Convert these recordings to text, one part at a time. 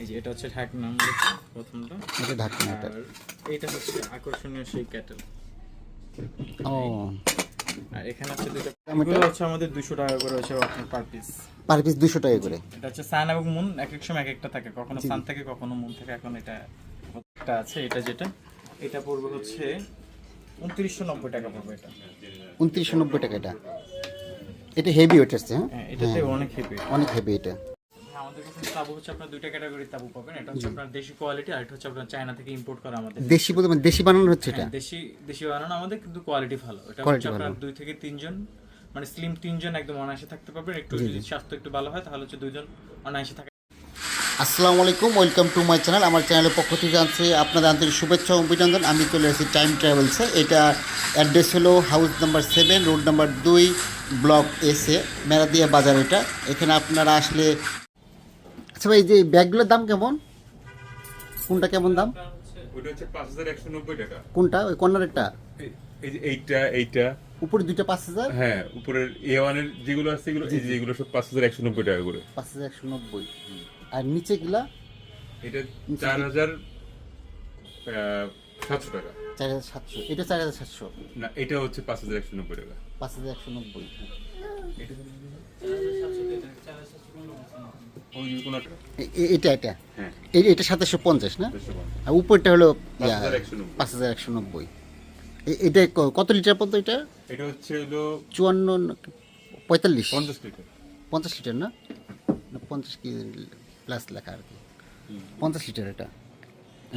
এই যে এটা হচ্ছে ঢাকনা প্রথমটা। এটা ঢাকনা এটা। এইটা হচ্ছে আকর্ষণীয় সেই ক্যাটেল ও। আর এখানে হচ্ছে দুটো? এগুলো হচ্ছে আমাদের দুশো টাকা করে হচ্ছে পার পিস পার পিস দুশো টাকা করে। এটা হচ্ছে সান এবং মুন এক এক সময় এক একটা থাকে। কখনো সান থাকে কখনো মুন থাকে। এখন এটা একটা আছে এটা যেটা। এটা পড়বে হচ্ছে উনত্রিশশো নব্বই টাকা পড়বে এটা। উনত্রিশশো নব্বই টাকা এটা। এটা হেভি ওয়েট আসছে হ্যাঁ? হ্যাঁ এটাতে অনেক হেভি অনেক হেভি এটা আমাদের কাছে তাবু হচ্ছে আপনার দুইটা ক্যাটাগরির তাবু পাবেন। এটা হচ্ছে আপনার দেশি কোয়ালিটি আর এটা হচ্ছে আপনার চায়না থেকে ইম্পোর্ট করা আমাদের। দেশি বলতে মানে দেশি বানানো হচ্ছে এটা? হ্যাঁ, দেশি দেশি বানানো আমাদের কিন্তু কোয়ালিটি ভালো। এটা হচ্ছে আপনার দুই থেকে তিনজন মানে স্লিম তিনজন একদম অনায়াসে থাকতে পারবেন। একটু যদি স্বাস্থ্য একটু ভালো হয় তাহলে হচ্ছে দুইজন অনায়াসে থাকা আসসালামু আলাইকুম ওয়েলকাম টু মাই চ্যানেল আমার চ্যানেলের পক্ষ থেকে জানছি আপনাদের আন্তরিক শুভেচ্ছা অভিনন্দন। আমি চলে এসেছি টাইম ট্রাভেলসে এটা অ্যাড্রেস হলো house number seven road number দুই ব্লক এসে মেরাদিয়া বাজার এটা। এখানে আপনারা আসলে আচ্ছা ভাই এই যে ব্যাগগুলোর দাম কেমন? কোনটা কেমন দাম? ওটা হচ্ছে পাঁচ হাজার একশো নব্বই টাকা। কোনটা? ওই কর্নারেরটা এই- এই যে এইটা এইটা। উপরে দুইটা পাঁচ হাজার? হ্যাঁ উপরের এ ওয়ানের যেগুলো আছে এগুলো এই যে এগুলো সব পাঁচ হাজার একশো নব্বই টাকা করে। পাঁচ হাজার একশো নব্বই। আর নিচে গুলা এটা চার হাজার সাতশো টাকা। চার হাজার সাতশো। এটা চার হাজার সাতশো? না এটা হচ্ছে পাঁচ হাজার একশো নব্বই টাকা। পাঁচ হাজার একশো নব্বই। ওই এটা এটা। হ্যাঁ। এটা সাতাশশো পঞ্চাশ না? আর উপরটা হলো 5190 পাঁচ হাজার একশো নব্বই। এটা কত লিটার পর্যন্ত এটা? এটা হচ্ছে হলো চুয়ান্ন পঁয়তাল্লিশ। পঞ্চাশ লিটার। পঞ্চাশ লিটার না? পঞ্চাশ কি প্লাস লেখা আর কি। পঞ্চাশ লিটার এটা।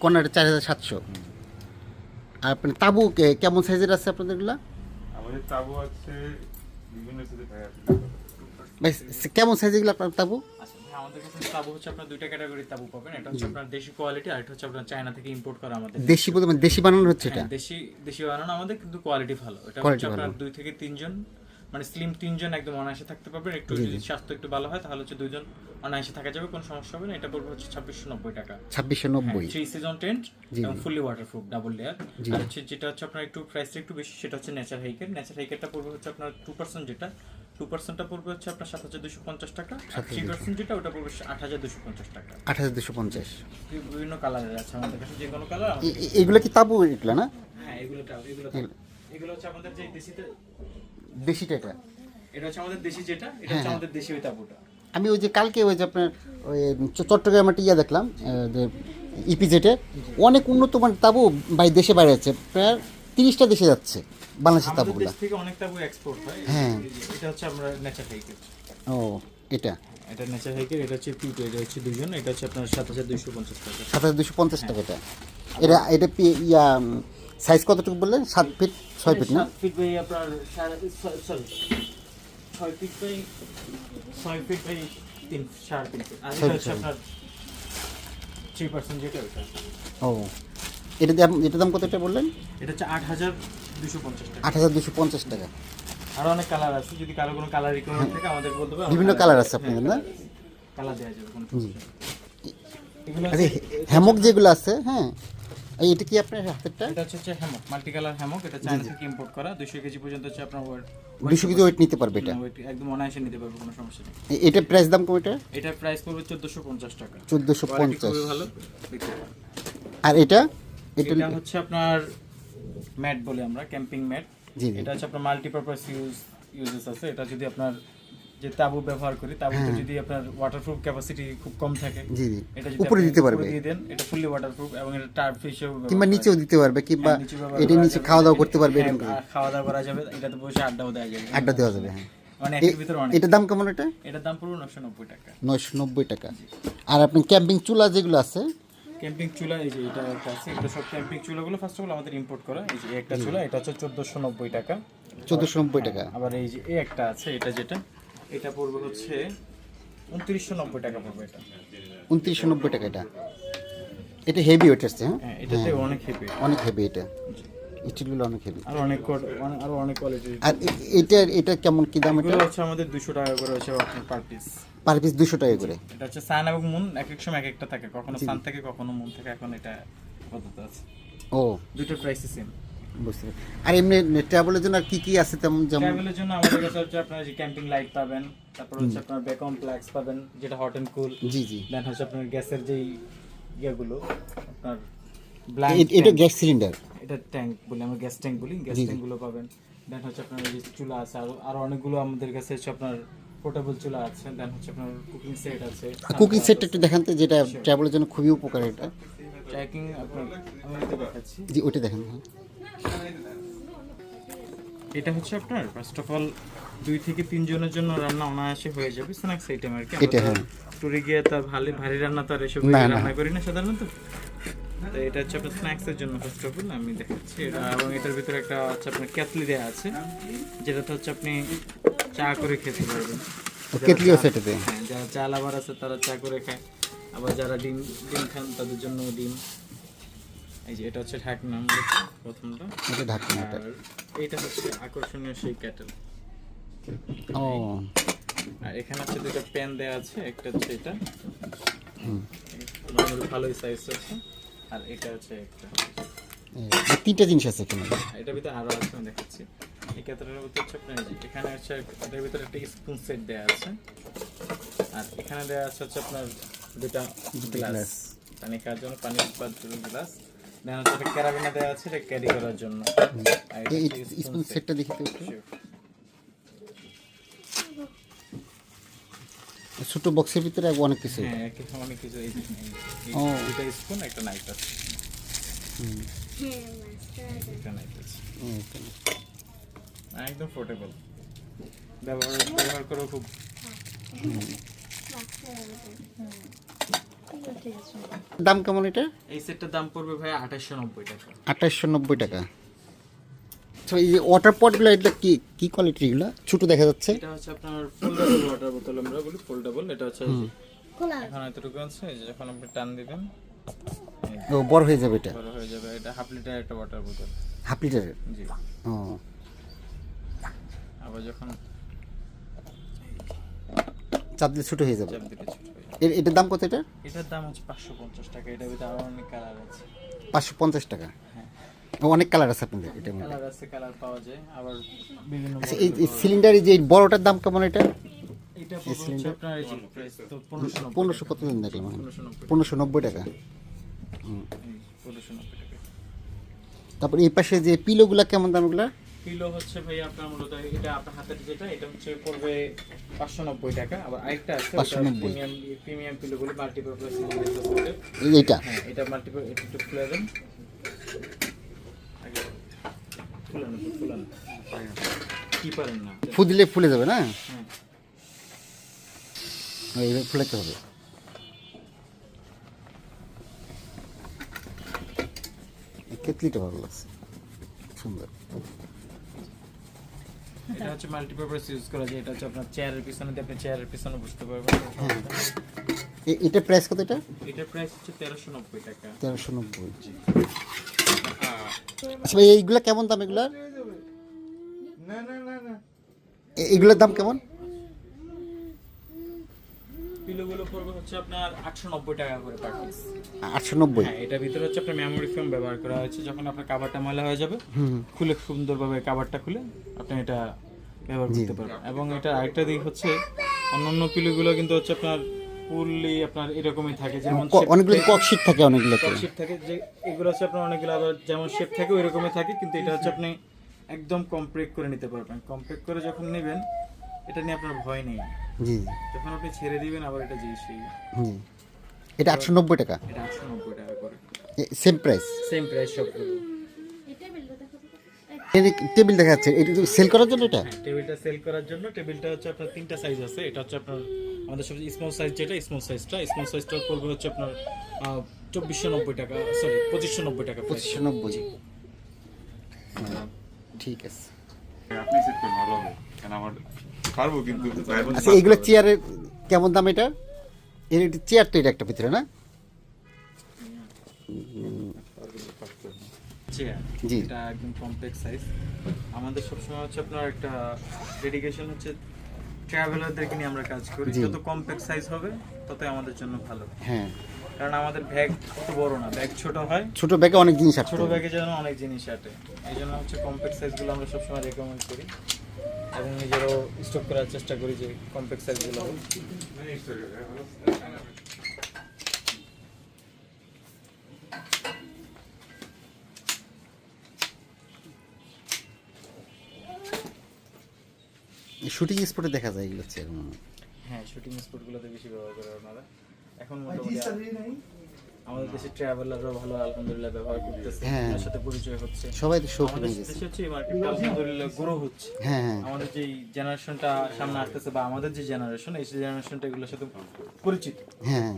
কর্নারটা চার হাজার সাতশো। আর আপনি তাবু কে- কেমন সাইজের আছে আপনাদেরগুলা? আমাদের তাবু আছে বিভিন্ন সাথে ভাই কেমন সাইজেরগুলো আপনার তাবু? আমাদের কাছে তাবু হচ্ছে আপনার দুইটা তাবু পাবেন। এটা হচ্ছে আপনার দেশি কোয়ালিটি আর এটা হচ্ছে আপনার চায়না থেকে ইম্পোর্ট করা আমাদের দেশি। বলতে মানে দেশি বানানো হচ্ছে এটা? হ্যাঁ, দেশি দেশি বানানো আমাদের কিন্তু কোয়ালিটি ভালো। এটা হচ্ছে আপনার দুই থেকে তিনজন মানে স্লিম তিনজন একদম অনায়াসে থাকতে পারবেন একটু যদি স্বাস্থ্য একটু ভালো হয় তাহলে হচ্ছে দুইজন অনায়াসে থাকা যাবে কোনো সমস্যা হবে না। এটা পড়বে হচ্ছে ছাব্বিশশো নব্বই টাকা। ছাব্বিশশো নব্বই। থ্রি সিজন টেন্ট এবং। ফুললি ওয়াটারপ্রুফ ডাবল লেয়ার আর হচ্ছে যেটা হচ্ছে আপনার একটু প্রাইসটা একটু বেশি সেটা হচ্ছে নেচার হাইকের নেচার হাইকেরটা পড়বে হচ্ছে আপনার টু পার্সেন্ট যেটা। টু পার্সেন্টটা পড়বে হচ্ছে আপনার সাত হাজার দুশো পঞ্চাশ টাকা থ্রি পার্সেন্ট যেটা ওটা পড়বে আট হাজার দুশো পঞ্চাশ টাকা। আট হাজার দুশো পঞ্চাশ। বিভিন্ন কালারের আছে আমাদের কাছে যে কোনো কালার এগুলো কি তাবু এগুলো না? হ্যাঁ এগুলো এগুলো এগুলো। হচ্ছে আমাদের যে দেশিতে দেশিটা এটা এটা হচ্ছে আমাদের দেশি যেটা এটা হচ্ছে আমাদের দেশি ওই তাবুটা। আমি ওই যে কালকে ওই যে আপনার ওই চট্টগ্রামে একটা ইয়ে দেখলাম যে ইপিজেটের অনেক উন্নত মানের তাবু বাই দেশে বাইরে যাচ্ছে প্রায় তিরিশটা দেশে যাচ্ছে। বাংলাদেশের তাবুগুলো। থেকে অনেক তাবু এক্সপোর্ট হয়। হ্যাঁ। এটা হচ্ছে আমরা নেচার হাইকের ও এটা? এটা নেচার হাইকের এটা হচ্ছে পিট এটা হচ্ছে দুজন এটা হচ্ছে আপনার সাত হাজার দুইশো পঞ্চাশ টাকা। সাত হাজার দুশো পঞ্চাশ টাকা এটা। এটা এটা পি- ইয়া সাইজ কতটুকু বললেন? সাত ফিট ছয় ফিট না? ফিট বাই আপনার সরি ছয় ফিট বাই ছয় ফিট বাই তিন সাড়ে তিন ফিট আর এটা হচ্ছে আপনার থ্রি পার্সেন্ট যেটা ওটা ও এটা দাম এটার দাম কত এটা বললেন? এটা হচ্ছে আট হাজার দুশো আট হাজার দুশো পঞ্চাশ টাকা। আরও অনেক কালার আছে যদি কারও কোনো কালার রিকোয়ারমেন্ট থাকে আমাদের বলতে বিভিন্ন কালার আছে আপনাদের না? কালার দেওয়া যাবে কোনো হ্যামক যেগুলো আছে হ্যাঁ। এই এটা কি আপনার হাতেরটা? এটা হচ্ছে হ্যামক মাল্টি কালার হ্যামক। এটা চায়না থেকে ইম্পোর্ট করা। দুশো কেজি পর্যন্ত হচ্ছে আপনার ওয়েট দুশো কেজি ওয়েট নিতে পারবে এটা? একদম অনায়াসে নিতে পারবে কোনো সমস্যা নেই। এ- এটার প্রাইস দাম কম এটা? এটার প্রাইস পড়বে চোদ্দোশো পঞ্চাশ টাকা। চোদ্দোশো কোয়ালিটি পঞ্চাশ খুবই ভালো আর এটা? এটা এটা হচ্ছে আপনার ম্যাট বলি আমরা ক্যাম্পিং ম্যাট। এটা হচ্ছে আপনার মাল্টিপারপাস ইউজ ইউজেস আছে। এটা যদি আপনার যে তাবু ব্যবহার করি তাবুতে যদি আপনার ওয়াটারপ্রুফ ক্যাপাসিটি খুব কম থাকে হ্যাঁ। জি জি। এটা যদি উপরে দিতে পারবে। দিয়ে দেন এটা ফুললি ওয়াটারপ্রুফ এবং এটা টার্ফ হিসেবে কিংবা নিচেও দিতে পারবে কিংবা হ্যাঁ, এটা নিচে খাওয়া দাওয়া করতে পারবে হ্যাঁ, এরকম। খাওয়া দাওয়া করা যাবে এটাতে বসে আড্ডাও দেওয়া যাবে। আড্ডা দেওয়া যাবে হ্যাঁ। মানে ভিতরে এটার দাম কেমন এটা? এটার দাম পড়বে নশো নব্বই টাকা। নয়শো নব্বই টাকা। আর আপনি ক্যাম্পিং চুলা যেগুলো আছে ক্যাম্পিং চুলা এই যে এটা একটা আছে এটা সব ক্যাম্পিং চুলাগুলো ফার্স্ট অফ অল আমাদের ইম্পোর্ট করা এই যে একটা চুলা এটা হচ্ছে চোদ্দোশো নব্বই টাকা। চোদ্দোশো নব্বই টাকা। আবার এই যে এই একটা আছে এটা যেটা এটা পড়বে হচ্ছে উনত্রিশশো নব্বই টাকা পড়বে এটা। উনত্রিশশো নব্বই টাকা এটা। এটা হেভি ওয়েট হ্যাঁ? হ্যাঁ এটাতে অনেক হেভি অনেক হেভি এটা। স্টিলগুলো অনেক হেভি আর অনেক আরও অনেক কোয়ালিটির আর এটা এটা কেমন কি দাম এটা? হচ্ছে আমাদের দুশো টাকা করে হচ্ছে আপনার পার পিস পার পিস দুশো টাকা করে। এটা হচ্ছে সান এবং মুন এক এক সময় এক একটা থাকে। কখনো সান থাকে কখনো মুন থাকে এখন এটা পদ্ধতি আছে। ও। দুটোর প্রাইসই সেম বুঝতে আর এমনি ট্রাভেলের জন্য আর কি কি আছে তেমন যেমন? ট্রাভেলের জন্য আমাদের কাছে হচ্ছে আপনার যে ক্যাম্পিং লাইট পাবেন তারপর হচ্ছে আপনার বেকম প্লাক্স পাবেন যেটা হট এন্ড কুল জি জি। দেন হচ্ছে আপনার গ্যাসের যেই ইয়েগুলো আপনার ব্ল্যাঙ্ক এটা গ্যাস সিলিন্ডার এটা ট্যাঙ্ক বলি আমরা গ্যাস ট্যাঙ্ক বলি গ্যাস। ট্যাঙ্কগুলো পাবেন দেন হচ্ছে আপনার এই যে চুলা আছে আর আরও অনেকগুলো আমাদের কাছে হচ্ছে আপনার পোর্টেবল চুলা আছে দেন হচ্ছে আপনার কুকিং সেট আছে কুকিং সেটটা একটু দেখান তো যেটা ট্রাভেলের জন্য খুবই উপকার এটা ট্র্যাকিং আপনার আমি এটা দেখাচ্ছি জি ওটা দেখেন হ্যাঁ। এটা হচ্ছে আপনার ফার্স্ট অফ অল দুই থেকে তিন জনের জন্য রান্না অনায়াসে হয়ে যাবে স্ন্যাক্স আইটেম আর কি এটা, হ্যাঁ। টুরে গিয়ে তার ভালো ভারী রান্না তো আর এসব। রান্না করি না সাধারণত তো এটা হচ্ছে আপনার স্ন্যাক্স এর জন্য ফার্স্ট অফ অল আমি দেখাচ্ছি। এটা এবং এটার ভিতরে একটা হচ্ছে আপনার কেতলি দেওয়া আছে যেটাতে হচ্ছে আপনি চা করে খেতে পারবেন। ও, কেটলিও সেটাতে? হ্যাঁ, যারা চা লাভার আছে তারা চা করে খায় আবার যারা ডিম ডিম খান তাদের জন্য ডিম। এই যে এটা হচ্ছে ঢাকনা প্রথমটা। এটা ঢাকনা এটা। এইটা হচ্ছে আকর্ষণীয় সেই ক্যাটেল ও। আর এখানে হচ্ছে দুটো পেন দেওয়া আছে একটা হচ্ছে এটা। নর্মালি ভালোই সাইজ আছে। আর এটা হচ্ছে একটা। এই তিনটা জিনিস আছে এখানে। আর এটার ভিতরে আরও আছে আমি দেখাচ্ছি। এই ক্যাটেলের ভিতরে হচ্ছে আপনার এখানে হচ্ছে এটার ভিতরে একটা স্পুন সেট দেওয়া আছে। আর এখানে দেওয়া আছে হচ্ছে আপনার দুটা গ্লাস। পানি খাওয়ার জন্য পানি গ্লাস দেন হচ্ছে একটা ক্যারাবিনা দেওয়া আছে এটা ক্যারি করার জন্য। স্পুন সেটটা দেখি তো একটু Sure. ছোট বক্সের ভিতরে অনেক কিছু হ্যাঁ অনেক কিছু এই। দুটা স্পুন একটা নাইফ আছে। একদম পোর্টেবল ব্যবহার ব্যবহার করেও খুব দাম কেমন এটা? এই সেটটার দাম পড়বে ভাই আঠাশশো নব্বই টাকা। আঠাশশো নব্বই টাকা। তো এই যে ওয়াটার পটগুলো এটা কি কি কোয়ালিটির এগুলো? ছোটো দেখা যাচ্ছে। এটা হচ্ছে আপনার ফোল্ডেবল ওয়াটার বোতল আমরা বলি ফোল্ডেবল এটা হচ্ছে এখন এতটুকু আছে এই যে যখন আপনি টান দিবেন। ও বড় হয়ে যাবে এটা? বড় হয়ে যাবে এটা হাফ লিটার একটা ওয়াটার বোতল হাফ লিটারের জি। ও। আবার যখন চাপ দিলে ছোটো হয়ে যাবে। চাপ দিলে ছোট যাবে। এর- এটার দাম কত এটা? এটার দাম হচ্ছে পাঁচশো পঞ্চাশ টাকা এটার ভিতরে আরও অনেক কালার আছে। পাঁচশো পঞ্চাশ টাকা। হ্যাঁ। অনেক কালার আছে আপনাদের মধ্যে। কালার আছে কালার পাওয়া যায়। আবার বিভিন্ন আচ্ছা এই সিলিন্ডার যে বড়টার দাম কেমন এটা? এটা পনেরোশো নব্বই কত দিন দেখলাম পনেরোশো নব্বই। টাকা। এই পনেরোশো নব্বই টাকা। তারপর এই পাশে যে পিলোগুলা কেমন কিলো হচ্ছে ভাই আপনার মূলত এটা আপনার হাতের যেটা এটা হচ্ছে পড়বে পাঁচশো নব্বই টাকা। আবার আরেকটা আছে 590 প্রিমিয়াম প্রিমিয়াম কিলো বলে মাল্টিপারপাস এই- এইটা? হ্যাঁ এটা মাল্টিপার এটা একটু খুলে দেন আগে খুলে না খুলে না কি পারেন না ফু দিলে ফুলে যাবে না? হ্যাঁ। এইভাবে ফুলাতে হবে। কেতলিটা ভালো লাগছে। সুন্দর। এটা হচ্ছে মাল্টিপারপাস ইউজ করা যায়। এটা হচ্ছে আপনার চেয়ারের পিছনে দিয়ে আপনি চেয়ারের পিছনে বসতে পারবেন। এ- এটা প্রাইস কত এটা? এটার প্রাইস হচ্ছে তেরোশো নব্বই টাকা। তেরোশো নব্বই। আচ্ছা ভাই এইগুলা কেমন দাম এগুলার? এগুলোর দাম কেমন? পিলোগুলো পড়বে হচ্ছে আপনার আটশো নব্বই টাকা করে পার পিস হ্যাঁ এটার ভিতরে হচ্ছে আপনার মেমোরি ফোম ব্যবহার করা হয়েছে যখন আপনার কাভারটা ময়লা হয়ে যাবে খুলে সুন্দরভাবে কাভারটা খুলে আপনি এটা ব্যবহার করতে পারবেন। এবং এটা আরেকটা দিক হচ্ছে অন্যান্য পিলোগুলো কিন্তু হচ্ছে আপনার ফুললি আপনার এরকমই থাকে যেমন অনেকগুলো ককশিট থাকে অনেকগুলোতে। শেপ থাকে যে এগুলো হচ্ছে আপনার অনেকগুলো আবার যেমন শেপ থাকে ওই রকমই থাকে কিন্তু এটা হচ্ছে আপনি একদম কমপ্রেক করে নিতে পারবেন। কমপ্রেক করে যখন নেবেন এটা নিয়ে আপনার ভয় নেই। জি। যখন আপনি ছেড়ে দিবেন আবার এটা যে সেই জি এটা আটশো নব্বই টাকা? এটা আটশো নব্বই টাকা করে। সেম প্রাইস সেম প্রাইস সবগুলো। টেবিল দেখা যাচ্ছে এটা সেল করার জন্য এটা? হ্যাঁ, টেবিলটা সেল করার জন্য টেবিলটা হচ্ছে আপনার তিনটা সাইজ আছে। এটা হচ্ছে আপনার আমাদের সবচেয়ে স্মল সাইজ যেটা স্মল সাইজটা স্মল সাইজটা পড়বে হচ্ছে আপনার চব্বিশশো নব্বই টাকা সরি পঁচিশশো নব্বই টাকা পঁচিশশো নব্বই। হ্যাঁ, ঠিক আছে। আপনি সেট করুন ভালো হবে। কারণ আমার পারব কিন্তু আচ্ছা এইগুলো চেয়ারের কেমন দাম এটা? এর চেয়ার তো এটা একটা ভিতরে না? চেয়ার জি। এটা একদম কমপ্লেক্স সাইজ আমাদের সবসময় হচ্ছে আপনার একটা ডেডিকেশন হচ্ছে ট্রাভেলারদেরকে নিয়ে আমরা কাজ করি। যত কমপ্লেক্স সাইজ হবে ততই আমাদের জন্য ভালো। হ্যাঁ। কারণ আমাদের ব্যাগ অত বড় না। ব্যাগ ছোট হয়। ছোট ব্যাগে অনেক জিনিস আছে ছোট ব্যাগে যেন অনেক জিনিস আটে। এই জন্য হচ্ছে কম্প্যাক্ট সাইজগুলো আমরা সবসময় রেকমেন্ড করি। এবং নিজেরও স্টক করার চেষ্টা করি যে কম্প্যাক্ট সাইজগুলো শুটিং স্পটে দেখা যায় এগুলো হচ্ছে হ্যাঁ শুটিং স্পটগুলোতে বেশি ব্যবহার করে ওনারা। এখন মোটামুটি আমাদের দেশে ট্রাভেলাররাও ভালো আলহামদুলিল্লাহ ব্যবহার করতেছে। হ্যাঁ। ওনার সাথে পরিচয় হচ্ছে। সবাই তো আমাদের হয়ে গেছে। দেশে হচ্ছে এই মার্কেটটা আলহামদুলিল্লাহ গ্রো হচ্ছে। হ্যাঁ হ্যাঁ। আমাদের যে জেনারেশনটা সামনে আসতেছে বা আমাদের যে জেনারেশন এই জেনারেশনটা এগুলোর সাথে পরিচিত। হ্যাঁ।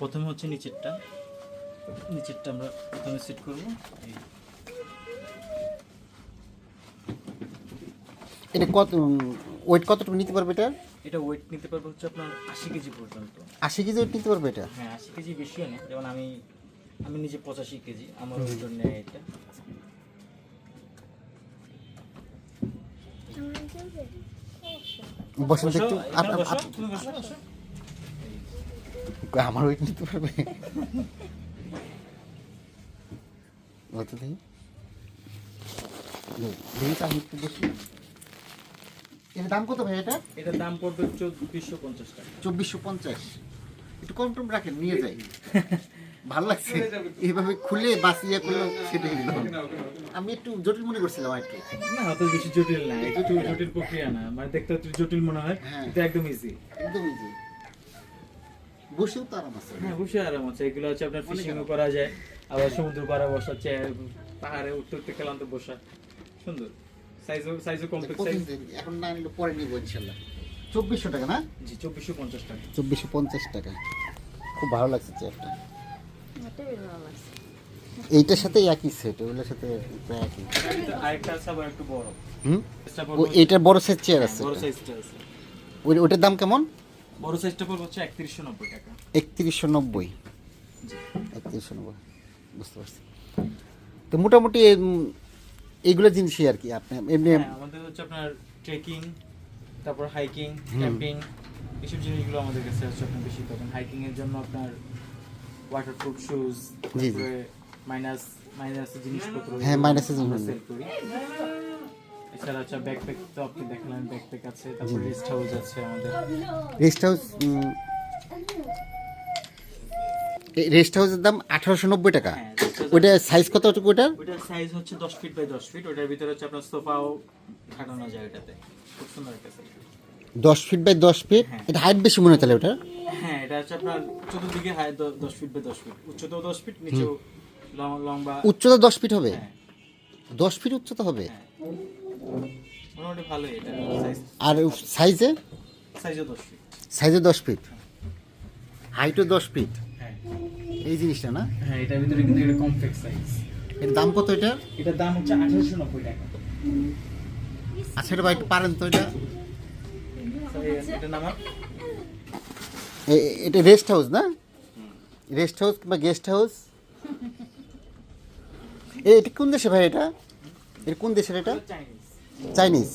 প্রথমে হচ্ছে নিচেরটা। নিচেরটা আমরা প্রথমে সেট করব। এই এটা কত ওয়েট কতটুকু নিতে পারবে এটা? এটা ওয়েট নিতে পারবে হচ্ছে আপনার আশি কেজি পর্যন্ত। আশি কেজি ওয়েট নিতে পারবে এটা? হ্যাঁ আশি কেজি বেশিও নেই যেমন আমি আমি নিজে পঁচাশি কেজি আমার ওজন নেয় এটা। বসেন বসো, একটু বসো, বসো, বসো। আমার ওয়েট নিতে পারবে? কত দেখি। দেখি তো আমি একটু দেখি। এর দাম কত ভাই এটা? এটার দাম পড়বে চব্বিশশো পঞ্চাশ টাকা। চব্বিশশো পঞ্চাশ। একটু কম টম রাখেন নিয়ে যাই। ভালো লাগছে। এইভাবে খুলে বাঁচিয়ে করল সেটাই আমি একটু জটিল মনে করছিলাম আর একটু না অত বেশি জটিল না একটু জটিল প্রক্রিয়া না। মানে দেখতে একটু জটিল মনে হয় হ্যাঁ। কিন্তু একদম ইজি একদম ইজি বসেও তো আরাম আছে। হ্যাঁ অবশ্যই আরাম আছে। এগুলো হচ্ছে আপনার ফিশিংও করা যায়। আবার সমুদ্র পাড়ে বসা চেয়ার পাহাড়ে উঠতে উঠতে ক্লান্ত বসা। সুন্দর। সাইজও সাইজও কমপ্লেক্স সাইজ এখন না নিলে পরে নিবো ইনশাল্লাহ। চব্বিশশো টাকা না? জি খুব ভালো লাগছে চেয়ারটা। এইটার সাথে একই সেট ওগুলোর সাথে প্রায় একই। আরেকটা আছে আবার একটু বড়। হুম? ও পড়বে এইটার বড় সাইজ চেয়ার আছে বড় সাইজটা আছে। ওই- ওটার দাম কেমন? বড় সাইজটা পড়বে হচ্ছে একত্রিশশো নব্বই টাকা। একত্রিশশো নব্বই। জি। একত্রিশশো নব্বই। বুঝতে পারছি। তো মোটামুটি এইগুলো জিনিসই আর কি আপনি এমনি হ্যাঁ, আমাদের হচ্ছে আপনার ট্রেকিং তারপর হাইকিং ক্যাম্পিং এসব জিনিসগুলো আমাদের কাছে হচ্ছে আপনার বেশি পাবেন। হাইকিং এর জন্য আপনার ওয়াটারপ্রুফ শুজ জি, জি। মাইনাস মাইনাস জিনিসপত্র হ্যাঁ, minus এর আমরা জিনিস। সেল করি। এছাড়া হচ্ছে ব্যাকপ্যাক তো আপনি দেখলেন ব্যাকপ্যাক আছে তারপর রেস্ট হাউস আছে আমাদের। রেস্ট হাউস রেস্ট হাউসের দাম আঠারোশো নব্বই টাকা। হ্যাঁ, house- ওইটা সাইজ কতটুকু ওটার ওইটার? সাইজ হচ্ছে দশ ফিট বাই দশ ফিট ওটার ভিতরে হচ্ছে আপনার সোফাও খাটানো যায় ওটাতে খুব সুন্দর একটা সাইজ দশ ফিট বাই দশ ফিট হ্যাঁ। এটা হাইট বেশি মনে হয় তাহলে ওটা হ্যাঁ এটা হচ্ছে আপনার চতুর্দিকে হাইট দশ ফিট বাই দশ ফিট উচ্চতাও দশ ফিট নিচেও লং লম্বা উচ্চতা দশ ফিট হবে? হ্যাঁ। দশ ফিট উচ্চতা হবে? হ্যাঁ। মোটামুটি ভালোই এটা আর সাইজে সাইজও দশ ফিট সাইজে দশ ফিট হাইটও দশ ফিট হ্যাঁ এই জিনিসটা না? হ্যাঁ এটার ভিতরে কিন্তু এটা কমপ্লেক্স সাইজ এর দাম কত এটা? এটার দাম হচ্ছে আঠারোশো নব্বই টাকা। আচ্ছা এটা ভাই একটু পারেন তো এটা। এই- নাম এটা রেস্ট হাউস না? রেস্ট হাউস কিংবা গেস্ট হাউস এটা কোন দেশে ভাই এটা? এটা কোন দেশের এটা? চাইনিজ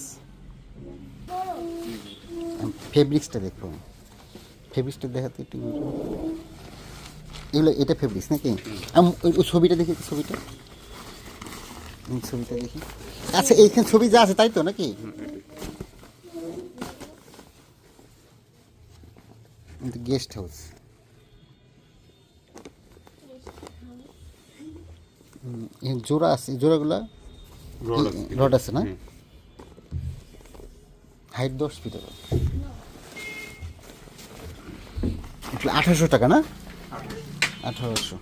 ফেব্রিক্সটা দেখো। ফেব্রিক্সটা দেখাতে একটু। এগুলো এটা ফেব্রিক্স নাকি? আম- ওই ছবিটা দেখি ছবিটা। ছবিটা দেখি। আচ্ছা এইখানে ছবি যা আছে তাই তো নাকি? গেস্ট হাউস জোড়া আছে জোড়াগুলা? রড আছে। রড আছে না। হাইট দশ ফিট হবে। আঠারোশো টাকা না? আঠারোশো।